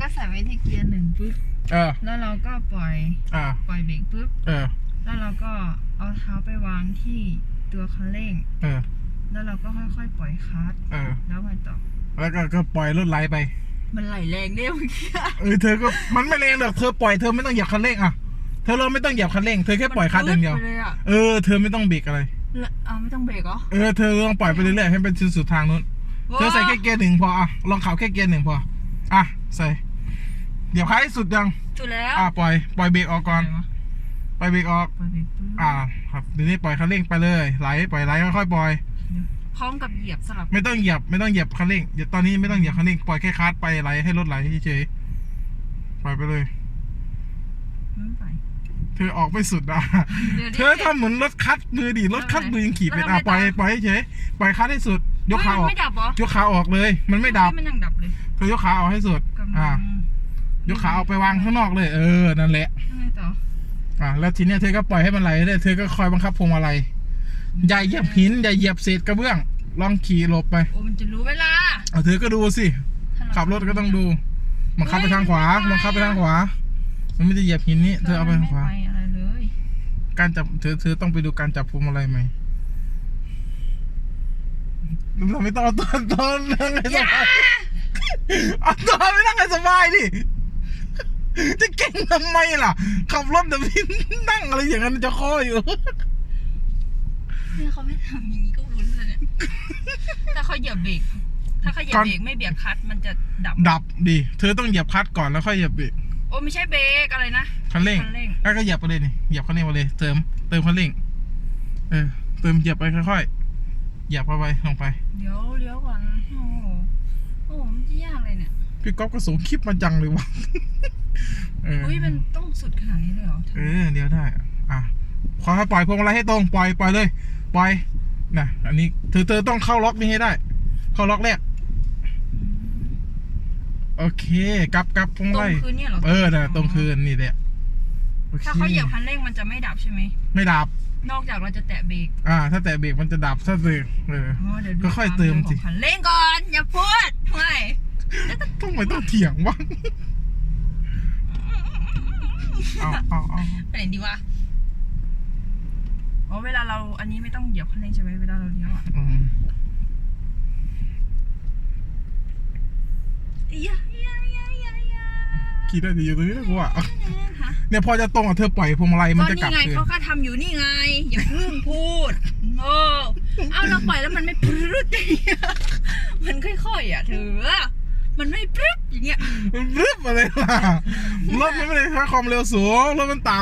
ก็ใส่ไว้ที่เกียร์หนึ่งปุ๊บเออ แล้วเราก็ปล่อยอ่า ปล่อยเบรกปุ๊บเออ แล้วเราก็เอาเท้าไปวางที่ตัวคันเร่ง เออ แล้วเราก็ค่อยๆปล่อยคลัตช์เออ แล้วไปต่อ แล้วก็ก็ปล่อยรถไหลไป มันไหลแรงเนี่ยเมื่อกี้เออ เธอก็ มันไม่แรงหรอก เธอปล่อย เธอไม่ต้องเหยียบคันเร่งอะ เธอเราไม่ต้องเหยียบคันเร่ง เธอแค่ปล่อยคลัตช์อย่างเดียว มันปื๊ไปเลยอะเออ เธอไม่ต้องเบรกอะไร แล้วอ่าไม่ต้องเบรกเหรอเออ เธอลองปล่อยไปเรื่อยๆ ให้เป็นสุดๆทางนู้น เธอใส่แค่เกียร์หนึ่งพออะ ลองขับแค่เกียร์หนึ่งพอ อะ ใส่ เดี๋ยวคล้ายสุดยังจุดแล้วอะปล่อยปล่อยเบรกออกก่อน ปล่อยเบรกออกปล่อยเบรกปุ๊บอ่า ครับเดี๋ยวนี้ปล่อยคันเร่งไปเลยไหลปล่อยไหลค่อยๆปล่อย พร้อมกับเหยียบสลับ ไม่ต้องเหยียบไม่ต้องเหยียบคันเร่งเดี๋ยวตอนนี้ไม่ต้องเหยียบคันเร่งปล่อยแค่คลัตช์ไปไหลให้รถไหลเฉยๆปล่อยไปเลยไม่ไปเธอออกไม่สุดอะดี๋ยวดิเธอทำเหมือนรถคัดมือดิรถคัดมือยังขี่เป็นอะแล้วทำไมปล่อยต่อปล่อยเฉยปล่อยคัดให้สุด ยกขาออกเฮ้ยมันไม่ดับเหรอยกขาออกเลย มันไม่ดับมันยังดับเลยเธอยกขาออกให้สุดกำลังอ่า ยกขาออกไปวางข้างนอกเลย เออ นั่นแหละยังไงต่ออ่าแล้วทีเนี้ยเธอก็ปล่อยให้มันไหลได้เธอก็คอยบังคับพวงมาลัยอย่าเหยียบหินอย่าเหยียบเศษกระเบื้อง ลองขี่หลบไปโอ้มันจะรู้เวลาเอาเธอก็ดูสิถ้าเาขับรถก็ต้องดู บังคับไปทางขวา บังคับไปทางขวา มันไม่ได้เหยียบหินนี่เธอเอาไปทางขวา ไม่ไปอะไรเลยการจับ เธอ เธอต้องไปดูการจับพวงมาลัยใหม่เราไม่ต้องเอาตัวตัวนั่งให้สบายเอาตัวไม่นั่งให้สบายดิ จะเก่งทำไมล่ะ ขับรถเดี๋ยวพี่นั่งอะไรอย่างนั้นจะคออยู่ เนี่ยเขาไม่ทำอย่างนี้ก็วุ้นเลยเนี่ยถ้าเขาเหยียบเบรก ถ้าเขาเหยียบก่อนเบรกไม่เบียดคลัตช์มันจะดับ ดับดิ เธอต้องเหยียบคลัตช์ก่อนแล้วค่อยเหยียบเบรกโอ้ไม่ใช่เบรกอะไรนะ คันเร่งคันเร่ง แล้วก็เหยียบไปเลยนี่ เหยียบคันเร่งไปเลย เติม เติมคันเร่ง เออ เติมเหยียบไปค่อยๆ เหยียบเข้าไปลงไป เดี๋ยวเลี้ยวก่อน โอ้โห โอ้โหมันจะยากเลยเนี่ย พี่ก๊อฟก็ส่งคลิปมาจังเลยวะเอออุ้ยมันต้องสุดขนาดนี้เลยเหรอเออเดี๋ยวได้ อะขอให้ปล่อยพวงมาลัยให้ตรงปล่อยปล่อยเลย ปล่อยนะอันนี้เธอเธอต้องเข้าล็อกนี้ให้ได้ เข้าล็อกแรกโอเคกลับกลับพวงตมารงลัยคืนเนี่ยเหรอเออนะตรงคืนนี่แหละโอคถ้าเขาเหยียบคันเร่งมันจะไม่ดับใช่ไหม ไม่ดับ นอกจากเราจะแตะเบรกอ่า ถ้าแตะเบรกมันจะดับถ้าเบรกเออ อ๋อเดี๋ยวดูก็ค่อยเติมสิความร็วของคันเร่งก่อน อย่าพูดไม่ต้องไม่ต้องเถียงวะ เอาเอาเอาไปไหนดีวะอ๋อเวลาเราอันนี้ไม่ต้องเหยียบคันเร่งใช่ไหมเวลาเราเลี้ยวอะอืมยะยะยะยะยะคิดได้ดีอยู่ตรงนี้นะกูอะฮะเนี่ยพอจะตรงอะเธอปล่อยพวงมาลัยมันจะกลับนี่ไงคืนเขาก็ทำอยู่นี่ไง อย่าเพิ่งพูดโอ้เอาเราปล่อยแล้วมันไม่พรึดอย่างเงี้ยมันค่อยๆอะเธอ มันไม่พรึดอย่างเงี้ยมันรึบอะไรล่ะรถมันไม่ได้ใช้ความเร็วสูงรถมันต่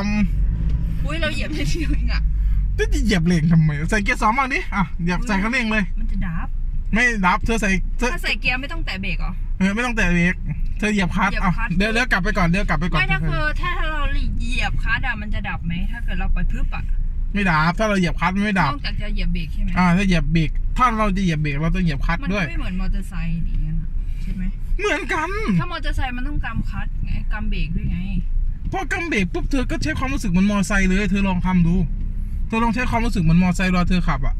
อุ้ยเราเหยียบนิดเดียวเองอะำจะเหยียบเร่งทำไมใส่เกียร์สองบ้างดิอะเหยียบใส่คันเร่งเลย มันจะดับไม่ดับเธอใส่เธอถ้าใส่เกียร์ไม่ต้องแตะเบรกเหรอ เออไม่ต้องแตะเบรกเธอเหยียบคลัตช์เหยียบอะคลัตช์ เดี๋ยวเดี๋ยวกลับไปก่อนเดี๋ยวกลับไปก่อนไม่ถ้าคือถ้าเราเหยียบคลัตช์อะมันจะดับไหมถ้าเกิดเราปล่อยพึบอะไม่ดับถ้าเราเหยียบคลัตช์มันไม่ดับนอกจากจะเหยียบเบรกใช่ไหมอ่าถ้าเหยียบเบรกถ้าเราจะเหยียบเบรกเราต้องเหยียบคลัตช์มันด้วยไม่เหมือนมอเตอร์ไซค์อย่างเงี้ยนะใช่ไหม เหมือนกัน ถ้ามอเตอร์ไซค์มันต้องกำคลัตช์ไงกำเบรกด้วยไง พอกำเบรกปุ๊บเธอก็ใช้ความรู้สึกเหมือนมอไซค์เลยเธอลองทำดู เธอลองใช้ความรู้สึกเหมือนมอไซค์รอเธอขับอะ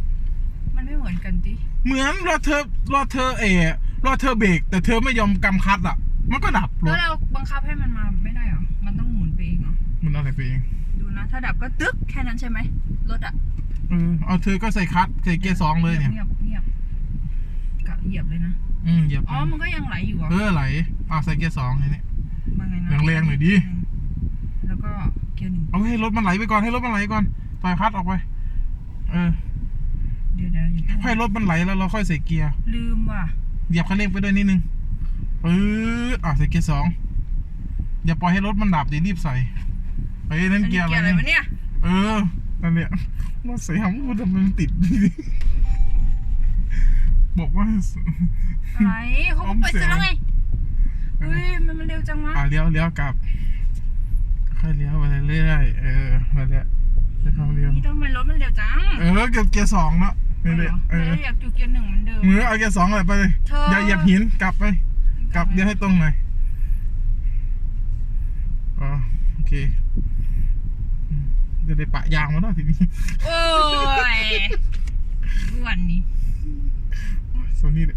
มันไม่เหมือนกันติเหมือนรอเธอรอเธอเออรอเธอเบรกแต่เธอไม่ยอมกำคลัตช์อะ มันก็ดับรแล้วถเราบังคับให้มันมาไม่ได้เหรอ มันต้องหมุนไปเองเหรอ มันอะไรไปเองดูนะ ถ้าดับก็ตึ๊กแค่นั้นใช่ไหมรถอะเออเอาเธอก็ใส่คลัตช์ใส่เกียร์สองเลยเนี่ย เงียบเงียบกะเหยียบเลยนะ อืมเหยียบอ๋อ มันก็ยังไหลอยู่เหรอเออไหลอะใส่เกียร์สองทีนี้มาไงนะแรงๆหน่อยดิแล้วก็เกียร์หนึ่งเอาให้รถมันไหลไปก่อนให้รถมันไหลก่อนปล่อยคลัตช์ออกไป เออ เดี๋ยวเดี๋ยวอย่าเพิ่งให้รถมันไหลแล้วเราค่อยใส่เกียร์ลืมว่ะ เหยียบคันเร่งไปด้วยนิดนึงเอออะใส่เกียร์สองอย่าปล่อยให้รถมันดับดิรีบใส่เฮ้ยนั่นอันเกีนี้ยร์อะเกียร์อะไรไรวะเนี่ยเนี่ย เออนั่นเนี่ยว่าใส่หำกูทำไมมันติด บอกว่า อะไรเขาก็ปล่อยเสร็จแล้วไงอุ้ยมันมันเร็วจังวะอะเลี้ยวเลี้ยวกลับ ค่อยเลี้ยวไปเรื่อยๆเออนั่นแหละจะเข้าเลี้ยวนี่ทำไมรถมันเร็วจังเออเกียร์เกียร์สองเนาะนี่แหละเอเออออยากอยู่เกียร์หนึ่งเหมือนเดิมมือเอาเกียร์สองเลยไปเลยเธออย่าเหยียบหินกลับไป กลับเดี๋ยวให้ตรงหน่อยอ๋อโอเคอืมเดี๋ยวได้ปะยางมาแล้วทีนี้โอ้ยอ้วนนี่ โซนี่เนี่ย